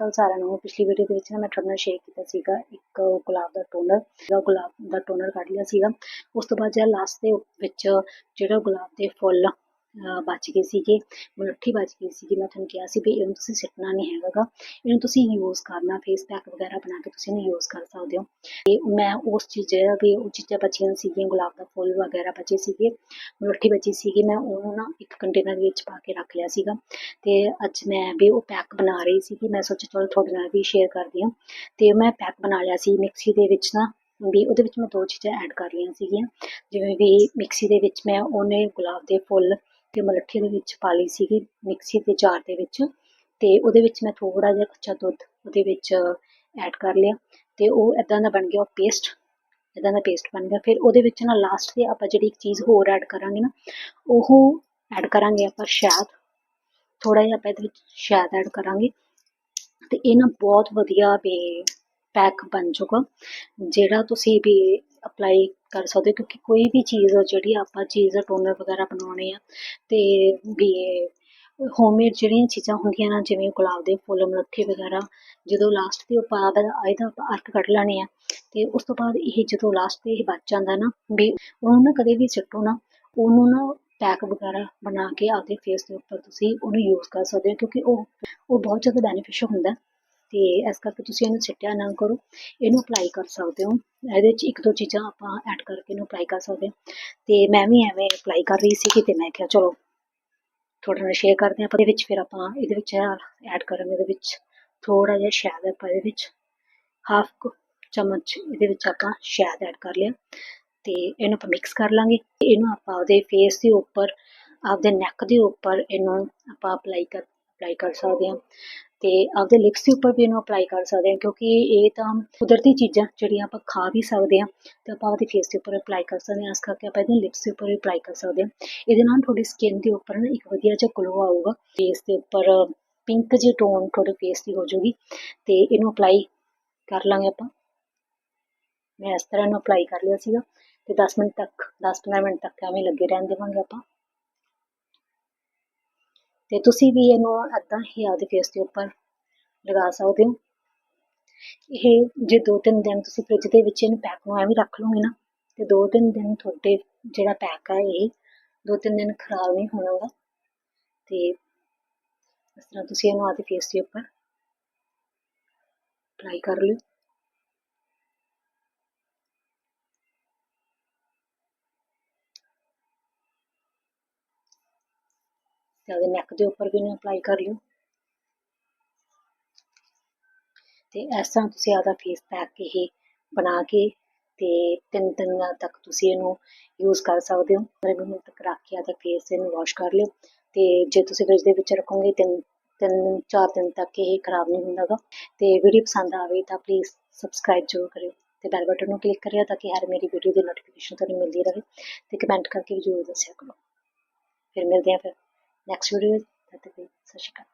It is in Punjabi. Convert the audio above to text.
ਕੱਲ੍ਹ ਸਾਰਿਆਂ ਨੂੰ, ਪਿਛਲੀ ਵੀਡੀਓ ਦੇ ਵਿੱਚ ਨਾ ਮੈਂ ਤੁਹਾਡੇ ਨਾਲ ਸ਼ੇਅਰ ਕੀਤਾ ਸੀਗਾ, ਇੱਕ ਗੁਲਾਬ ਦਾ ਟੋਨਰ, ਜਿਹੜਾ ਗੁਲਾਬ ਦਾ ਟੋਨਰ ਕੱਢ ਲਿਆ ਸੀਗਾ। ਉਸ ਤੋਂ ਬਾਅਦ ਜਿਹੜਾ ਲਾਸਟ ਦੇ ਵਿੱਚ ਜਿਹੜਾ ਗੁਲਾਬ ਦੇ ਫੁੱਲ ਬਚ ਗਏ ਸੀਗੇ ਮੁਲੱਠੀ ਬਚ ਗਈ ਸੀਗੀ, ਮੈਂ ਤੁਹਾਨੂੰ ਕਿਹਾ ਸੀ ਵੀ ਇਹਨੂੰ ਤੁਸੀਂ ਸਿੱਟਣਾ ਨਹੀਂ ਹੈਗਾ ਇਹਨੂੰ ਤੁਸੀਂ ਯੂਜ਼ ਕਰਨਾ ਫੇਸ ਪੈਕ ਵਗੈਰਾ ਬਣਾ ਕੇ ਤੁਸੀਂ ਇਹਨੂੰ ਯੂਜ਼ ਕਰ ਸਕਦੇ ਹੋ। ਤੇ ਮੈਂ ਉਸ ਚੀਜ਼ ਜਿਹੜਾ ਵੀ ਉਹ ਚੀਜ਼ਾਂ ਬਚੀਆਂ ਸੀਗੀਆਂ, ਗੁਲਾਬ ਦਾ ਫੁੱਲ ਵਗੈਰਾ ਬਚੇ ਸੀਗੇ। ਮੁਲੱਠੀ ਬਚੀ ਸੀਗੀ, ਮੈਂ ਉਹਨੂੰ ਨਾ ਇੱਕ ਕੰਟੇਨਰ ਵਿੱਚ ਪਾ ਕੇ ਰੱਖ ਲਿਆ ਸੀਗਾ। ਤੇ ਅੱਜ ਮੈਂ ਵੀ ਉਹ ਪੈਕ ਬਣਾ ਰਹੀ ਸੀਗੀ, ਮੈਂ ਸੋਚਿਆ ਚਲੋ ਤੁਹਾਡੇ ਨਾਲ ਵੀ ਸ਼ੇਅਰ ਕਰਦੀ ਹਾਂ। ਤੇ ਮੈਂ ਪੈਕ ਬਣਾ ਲਿਆ ਸੀ ਮਿਕਸੀ ਦੇ ਵਿੱਚ ਨਾ, ਵੀ ਉਹਦੇ ਵਿੱਚ ਮੈਂ ਦੋ ਚੀਜ਼ਾਂ ਐਡ ਕਰ ਲਈਆਂ ਸੀਗੀਆਂ। ਜਿਵੇਂ ਵੀ ਮਿਕਸੀ ਦੇ ਵਿੱਚ ਮੈਂ ਉਹਨੇ ਗੁਲਾਬ ਦੇ ਫੁੱਲ ਤੇ ਮਲੱਠੀ ਦੇ ਵਿੱਚ ਪਾ ਲਈ ਸੀਗੀ ਮਿਕਸੀ ਦੇ ਜਾਰ ਦੇ ਵਿੱਚ। ਤੇ ਉਹਦੇ ਵਿੱਚ ਮੈਂ ਥੋੜਾ ਜਿਹਾ ਕੱਚਾ ਦੁੱਧ ਉਹਦੇ ਵਿੱਚ ਐਡ ਕਰ ਲਿਆ ਤੇ ਉਹ ਇਦਾਂ ਦਾ ਬਣ ਗਿਆ, ਉਹ ਪੇਸਟ ਇਦਾਂ ਦਾ ਪੇਸਟ ਬਣ ਗਿਆ। ਫਿਰ ਉਹਦੇ ਵਿੱਚ ਨਾ ਲਾਸਟ ਤੇ ਆਪਾਂ ਜਿਹੜੀ ਇੱਕ ਚੀਜ਼ ਹੋਰ ਐਡ ਕਰਾਂਗੇ ਨਾ, ਉਹ ਐਡ ਕਰਾਂਗੇ ਆਪਾਂ ਸ਼ਾਇਦ ਥੋੜਾ ਜਿਹਾ ਆਪਾਂ ਇਹਦੇ ਵਿੱਚ ਸ਼ਾਇਦ ਐਡ ਕਰਾਂਗੇ ਤੇ ਇਹ ਨਾ ਬਹੁਤ ਵਧੀਆ ਵੀ ਪੈਕ ਬਣ ਜਾਊਗਾ। ਜਿਹੜਾ ਤੁਸੀਂ ਵੀ ਅਪਲਾਈ ਕਰ ਸਕਦੇ ਹੋ, ਕਿਉਂਕਿ ਕੋਈ ਵੀ ਚੀਜ਼ ਜਿਹੜੀ ਆਪਾਂ ਚੀਜ਼ ਦਾ ਟੋਨਰ ਵਗੈਰਾ ਬਣਾਉਣੇ ਆ ਅਤੇ ਵੀ ਹੋਮਮੇਡ ਜਿਹੜੀਆਂ ਚੀਜ਼ਾਂ ਹੁੰਦੀਆਂ ਨਾ, ਜਿਵੇਂ ਗੁਲਾਬ ਦੇ ਫੁੱਲ, ਮਲੱਠੇ ਵਗੈਰਾ, ਜਦੋਂ ਲਾਸਟ ਤੇ ਉਹ ਆਪਾਂ ਇਹਦਾ ਆਪਾਂ ਅਰਕ ਕੱਢ ਲੈਣੇ ਆ ਅਤੇ ਉਸ ਤੋਂ ਬਾਅਦ ਇਹ ਜਦੋਂ ਲਾਸਟ ਤੇ ਇਹ ਬਚ ਜਾਂਦਾ ਨਾ, ਵੀ ਉਹਨੂੰ ਨਾ ਕਦੇ ਵੀ ਸਿੱਟੋ ਨਾ, ਉਹਨੂੰ ਨਾ ਪੈਕ ਵਗੈਰਾ ਬਣਾ ਕੇ ਆਪਦੇ ਫੇਸ ਦੇ ਉੱਪਰ ਤੁਸੀਂ ਉਹਨੂੰ ਯੂਜ਼ ਕਰ ਸਕਦੇ ਹੋ, ਕਿਉਂਕਿ ਉਹ ਉਹ ਬਹੁਤ ਜ਼ਿਆਦਾ ਬੈਨੀਫੀਸ਼ੀਅਲ ਹੁੰਦਾ। ਤੇ ਇਸ ਕਰਕੇ ਤੁਸੀਂ ਇਹਨੂੰ ਸਿੱਟਿਆ ਨਾ ਕਰੋ। ਇਹਨੂੰ ਅਪਲਾਈ ਕਰ ਸਕਦੇ ਹੋ। ਇਹਦੇ ਵਿੱਚ ਇੱਕ ਦੋ ਚੀਜ਼ਾਂ ਆਪਾਂ ਐਡ ਕਰਕੇ ਇਹਨੂੰ ਅਪਲਾਈ ਕਰ ਸਕਦੇ ਹਾਂ। ਤੇ ਮੈਂ ਵੀ ਐਵੇਂ ਅਪਲਾਈ ਕਰ ਰਹੀ ਸੀ ਤੇ ਮੈਂ ਕਿਹਾ ਚਲੋ ਤੁਹਾਡੇ ਨਾਲ ਸ਼ੇਅਰ ਕਰਦੇ ਹਾਂ। ਆਪਾਂ ਇਹਦੇ ਵਿੱਚ ਫਿਰ ਆਪਾਂ ਇਹਦੇ ਵਿੱਚ ਐਡ ਕਰਾਂਗੇ। ਇਹਦੇ ਵਿੱਚ ਥੋੜਾ ਜਿਹਾ ਸ਼ਹਿਦ ਆਪਾਂ ਇਹਦੇ ਵਿੱਚ। ਹਾਫ ਚਮਚ ਇਹਦੇ ਵਿੱਚ ਆਪਾਂ ਸ਼ਹਿਦ ਐਡ ਕਰ ਲਿਆ। ਤੇ ਇਹਨੂੰ ਆਪਾਂ ਮਿਕਸ ਕਰ ਲਾਂਗੇ। ਇਹਨੂੰ ਆਪਾਂ ਉਹਦੇ ਫੇਸ ਦੇ ਉੱਪਰ, ਆਪਦੇ ਨੈਕ ਦੇ ਉੱਪਰ ਇਹਨੂੰ ਆਪਾਂ ਅਪਲਾਈ ਕਰ ਅਪਲਾਈ ਕਰ ਸਕਦੇ ਹਾਂ। ਤੇ ਆਪਦੇ ਲਿਪਸ ਦੇ ਉੱਪਰ ਵੀ ਇਹਨੂੰ ਅਪਲਾਈ ਕਰ ਸਕਦੇ ਹਾਂ, ਕਿਉਂਕਿ ਇਹ ਤਾਂ ਕੁਦਰਤੀ ਚੀਜ਼ਾਂ ਜਿਹੜੀਆਂ ਆਪਾਂ ਖਾ ਵੀ ਸਕਦੇ ਹਾਂ, ਤੇ ਆਪਾਂ ਉਹਦੇ ਫੇਸ ਦੇ ਉੱਪਰ ਅਪਲਾਈ ਕਰ ਸਕਦੇ ਹਾਂ। ਇਸ ਕਰਕੇ ਆਪਾਂ ਇਹਦੇ ਲਿਪਸ ਦੇ ਉੱਪਰ ਵੀ ਅਪਲਾਈ ਕਰ ਸਕਦੇ ਹਾਂ। ਇਹਦੇ ਨਾਲ ਤੁਹਾਡੀ ਸਕਿਨ ਦੇ ਉੱਪਰ ਨਾ ਇੱਕ ਵਧੀਆ ਜਿਹਾ ਗਲੋ ਆਊਗਾ। ਫੇਸ ਦੇ ਉੱਪਰ ਪਿੰਕ ਜਿਹੀ ਟੋਨ ਤੁਹਾਡੇ ਫੇਸ ਦੀ ਹੋ ਜਾਊਗੀ ਤੇ ਇਹਨੂੰ ਅਪਲਾਈ ਕਰ ਲਾਂਗੇ ਆਪਾਂ। ਮੈਂ ਇਸ ਤਰ੍ਹਾਂ ਇਹਨੂੰ ਅਪਲਾਈ ਕਰ ਲਿਆ ਸੀਗਾ ਤੇ 10 ਮਿੰਟ ਤੱਕ 10-15 ਮਿੰਟ ਤੱਕ ਐਵੇਂ ਲੱਗੇ ਰਹਿਣ ਦੇਵਾਂਗੇ ਆਪਾਂ। ਤੇ ਤੁਸੀਂ ਵੀ ਇਹਨੂੰ ਏਦਾਂ ਹੀ ਆਪਦੇ ਫੇਸ ਦੇ ਉੱਪਰ ਲਗਾ ਸਕਦੇ ਹੋ। ਇਹ ਜੇ ਦੋ ਤਿੰਨ ਦਿਨ ਤੁਸੀਂ ਫ੍ਰਿਜ ਦੇ ਵਿੱਚ ਇਹਨੂੰ ਪੈਕ ਨੂੰ ਐਵੇਂ ਰੱਖ ਲਓਗੇ ਨਾ, ਤੇ ਦੋ ਤਿੰਨ ਦਿਨ ਤੁਹਾਡੇ ਜਿਹੜਾ ਪੈਕ ਆ ਇਹ ਦੋ ਤਿੰਨ ਦਿਨ ਖਰਾਬ ਨਹੀਂ ਹੋਣਾਗਾ ਤੇ ਇਸ ਤਰ੍ਹਾਂ ਤੁਸੀਂ ਇਹਨੂੰ ਆਪਦੇ ਫੇਸ ਦੇ ਉੱਪਰ ਅਪਲਾਈ ਕਰ ਲਿਓ। ਤੇ ਉਹਦੇ ਨੈਕ ਦੇ ਉੱਪਰ ਵੀ ਇਹਨੂੰ ਅਪਲਾਈ ਕਰ ਲਿਓ। ਤੇ ਇਸ ਤਰ੍ਹਾਂ ਤੁਸੀਂ ਆਪਦਾ ਫੇਸ ਪੈਕ ਇਹ ਬਣਾ ਕੇ ਤੇ ਤਿੰਨ ਦਿਨਾਂ ਤੱਕ ਤੁਸੀਂ ਇਹਨੂੰ ਯੂਜ਼ ਕਰ ਸਕਦੇ ਹੋ। ਮੇਰੇ ਮਿੰਟ ਤੱਕ ਰੱਖ ਕੇ ਆਪਦਾ ਫੇਸ ਇਹਨੂੰ ਵਾਸ਼ ਕਰ ਲਿਓ। ਤੇ ਜੇ ਤੁਸੀਂ ਫ੍ਰਿਜ ਦੇ ਵਿੱਚ ਰੱਖੋਗੇ ਤਿੰਨ ਤਿੰਨ, ਚਾਰ ਦਿਨ ਤੱਕ ਇਹ ਖਰਾਬ ਨਹੀਂ ਹੁੰਦਾਗਾ। ਤੇ ਵੀਡੀਓ ਪਸੰਦ ਆਵੇ ਤਾਂ ਪਲੀਜ਼ ਸਬਸਕ੍ਰਾਈਬ ਜ਼ਰੂਰ ਕਰਿਓ ਤੇ ਬੈਲ ਬਟਨ ਨੂੰ ਕਲਿੱਕ ਕਰਿਓ ਤਾਂ ਕਿ ਹਰ ਮੇਰੀ ਵੀਡੀਓ ਦੀ ਨੋਟੀਫਿਕੇਸ਼ਨ ਤੁਹਾਨੂੰ ਮਿਲਦੀ ਰਹੇ। ਤੇ ਕਮੈਂਟ ਕਰਕੇ ਵੀ ਜ਼ਰੂਰ ਦੱਸਿਆ ਕਰੋ। ਫਿਰ ਮਿਲਦੇ ਹਾਂ ਫਿਰ। next video that will be Sashika.